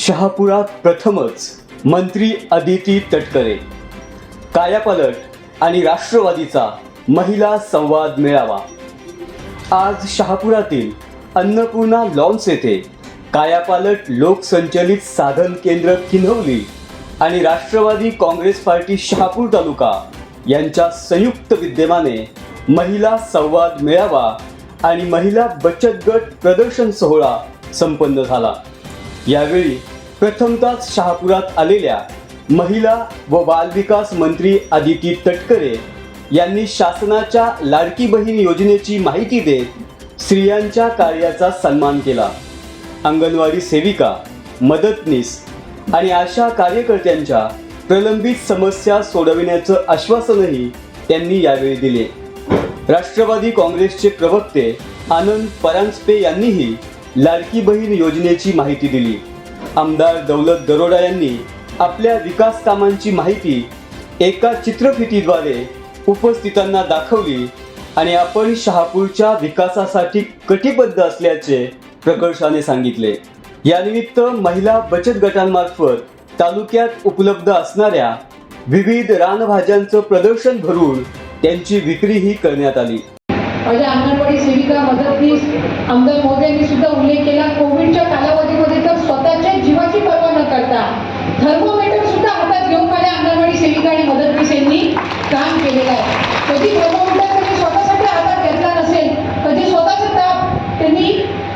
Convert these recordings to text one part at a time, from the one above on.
शहापुरात प्रथमच मंत्री अदिती तटकरे. कायापालट आणि राष्ट्रवादीचा महिला संवाद मेळावा. आज शहापुरातील अन्नपूर्णा लॉन्स येथे कायापालट लोकसंचलित साधन केंद्र किन्हवली आणि राष्ट्रवादी काँग्रेस पार्टी शहापूर तालुका यांच्या संयुक्त विद्यमाने महिला संवाद मेळावा आणि महिला बचत गट प्रदर्शन सोहळा संपन्न झाला. यावेळी प्रथमतःच शहापुरात आलेल्या महिला व बालविकास मंत्री आदिती तटकरे यांनी शासनाच्या लाडकी बहीण योजनेची माहिती देत स्त्रियांच्या कार्याचा सन्मान केला. अंगणवाडी सेविका मदतनीस आणि आशा कार्यकर्त्यांच्या प्रलंबित समस्या सोडविण्याचं आश्वासनही त्यांनी यावेळी दिले. राष्ट्रवादी काँग्रेसचे प्रवक्ते आनंद परांजपे यांनीही लाडकी बहीण योजनेची माहिती दिली. आमदार दौलत दरोडा यांनी आपल्या विकास कामांची माहिती एका चित्रफितीद्वारे उपस्थितांना दाखवली आणि आपण शहापूरच्या विकासासाठी कटिबद्ध असल्याचे प्रकर्षाने सांगितले. यानिमित्त महिला बचत गटांमार्फत तालुक्यात उपलब्ध असणाऱ्या विविध रानभाज्यांचं प्रदर्शन भरून त्यांची विक्रीही करण्यात आली. माझ्या अंगणवाडी सेविका मदतनीस आमदार मोदी यांनी सुद्धा उल्लेख केला. कोविडच्या कालावधीमध्ये तर स्वतःच्या जीवाची पर्वा न करता थर्मोमीटर सुद्धा हातात घेऊन माझ्या अंगणवाडी सेविका आणि मदतनीस यांनी काम केलेलं आहे. कधी थर्मोमीटर त्यांनी स्वतःसाठी आधार घेतला नसेल कधी स्वतःचा ताप त्यांनी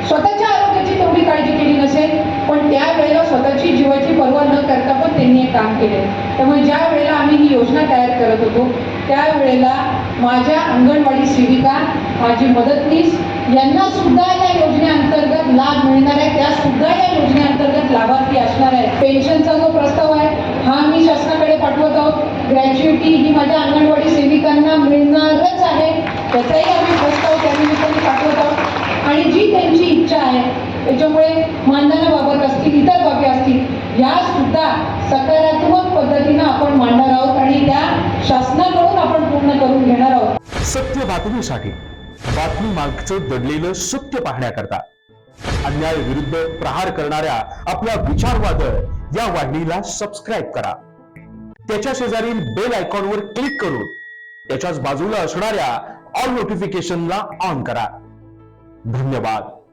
स्वतःच्या आरोग्याची तेवढी काळजी केली नसेल पण त्यावेळेला स्वतःची जीवाची पर्वा न करता पण त्यांनी हे काम केले. त्यामुळे ज्या वेळेला आम्ही ही योजना तयार करत होतो त्यावेळेला माझ्या अंगणवाडी सेविका माझी मदतनीस यांना सुद्धा या योजनेअंतर्गत लाभ मिळणार आहे. त्या सुद्धा या योजनेअंतर्गत लाभार्थी असणार आहे पेन्शनचा जो प्रस्ताव आहे हा मी शासनाकडे पाठवत आहोत. ग्रॅच्युटी ही माझ्या अंगणवाडी सेविकांना मिळणारच आहे. त्याचाही आम्ही प्रस्ताव त्यानिमित्ताने पाठवत आहोत. आणि जी त्यांची इच्छा आहे त्याच्यामुळे मानधनाबाबत असतील इतर बाबी असतील या सुद्धा सकारात्मक पद्धतीनं आपण मांडणार आहोत आणि त्या शासनाकडून आपण पूर्ण करून घेणार आहोत. सत्य बातमीसाठी बातमी मागचं दडलेलं सत्य पाहण्याकरता अन्याय विरुद्ध प्रहार करणाऱ्या आपल्या विचारवादळ या वाहिनीला सबस्क्राईब करा. त्याच्या शेजारील बेल आयकॉनवर क्लिक करून त्याच्याच बाजूला असणाऱ्या ऑल नोटिफिकेशनला ऑन करा. धन्यवाद.